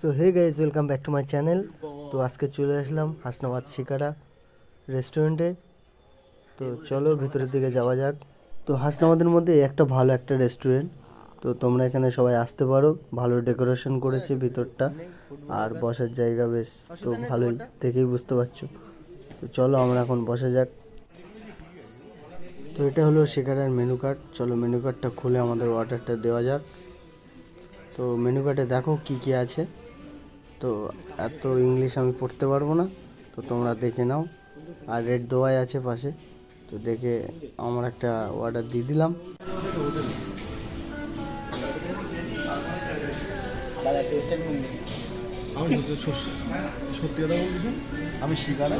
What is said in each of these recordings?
So hey guys welcome back to my channel তো আজকে চলে আসলাম হাসনাবাদ শিকারা রেস্টুরেন্টে তো চলো ভিতরের দিকে যাওয়া যাক। তো হাসনাবাদের মধ্যে একটা ভালো একটা রেস্টুরেন্ট তো তোমরা এখানে সবাই আসতে পারো। ভালো ডেকোরেশন করেছে ভিতরটা। আর বসার জায়গা বেশ, তো ভালোই, দেখেই বুঝতে পারছ। তো চলো আমরা এখন বসা যাক। তো এটা হলো শিকারার মেনু কার্ড চলো মেনু কার্ডটা খুলে আমাদের অর্ডারটা দেওয়া যাক। তো মেনু কার্ডে দেখো কি কি আছে। তো এত ইংলিশ আমি পড়তে পারব না তো তোমরা দেখে নাও। আর রেড দোয়াই আছে পাশে তো দেখে আমার একটা অর্ডার দিয়ে দিলাম। আমি সত্যি সত্যি- সত্যি কথা বলছি। আমি শিকারা।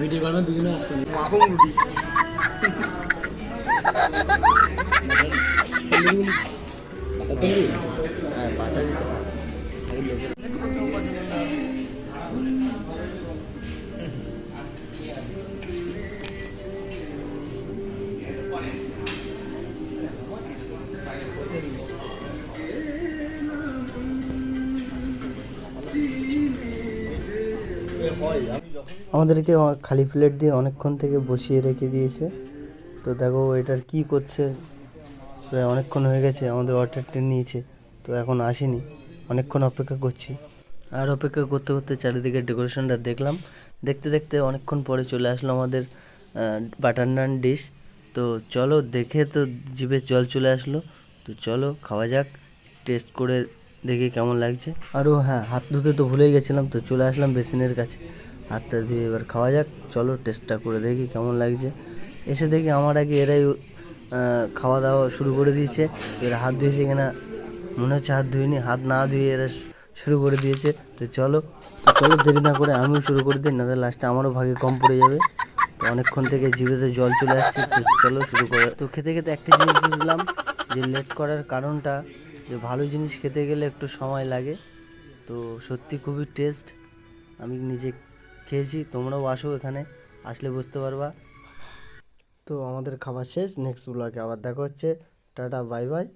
ভিডিও করবেন দুজনে মাখন রুটি। আমাদেরকে খালি প্লেট দিয়ে অনেকক্ষণ থেকে বসিয়ে রেখে দিয়েছে। তো দেখো এটার কি করছে? প্রায় অনেকক্ষণ হয়ে গেছে, আমাদের অর্ডারটা নিয়েছে, তো এখন আসেনি। অনেকক্ষণ অপেক্ষা করছি। আর অপেক্ষা করতে করতে চারিদিকে ডেকোরেশনটা দেখলাম। দেখতে দেখতে অনেকক্ষণ পরে চলে আসলো আমাদের বাটার নান ডিশ তো চলো দেখে তো জিভে জল চলে আসলো। তো চলো খাওয়া যাক টেস্ট করে দেখি কেমন লাগছে। আরও হ্যাঁ হাত ধুতে তো ভুলেই গেছিলাম, তো চলে আসলাম বেসিনের কাছে। হাতটা ধুয়ে এবার খাওয়া যাক, চলো টেস্টটা করে দেখি কেমন লাগছে। এসে দেখি আমার আগে এরাই খাওয়া দাওয়া শুরু করে দিয়েছে। এবার হাত ধুয়েছে কিনা মনে হচ্ছে হাত ধুইনি। হাত না ধুয়ে এরা শুরু করে দিয়েছে। তো চলো তো চলো দেরি না করে আমিও শুরু করে দিই না লাস্টে আমারও ভাগে কম পড়ে যাবে। তো অনেকক্ষণ থেকে জিভেতে জল চলে আসছে, তো চলো শুরু করে তো খেতে খেতে একটা জিনিস বুঝলাম, যে লেট করার কারণটা, যে ভালো জিনিস খেতে গেলে একটু সময় লাগে। তো সত্যি খুবই টেস্ট আমি নিজে খেয়েছি, তোমরাও আসো এখানে, আসলে বুঝতে পারবা। তো আমাদের খাবার শেষ নেক্সট ব্লগে আবার দেখা হচ্ছে। Tata bye bye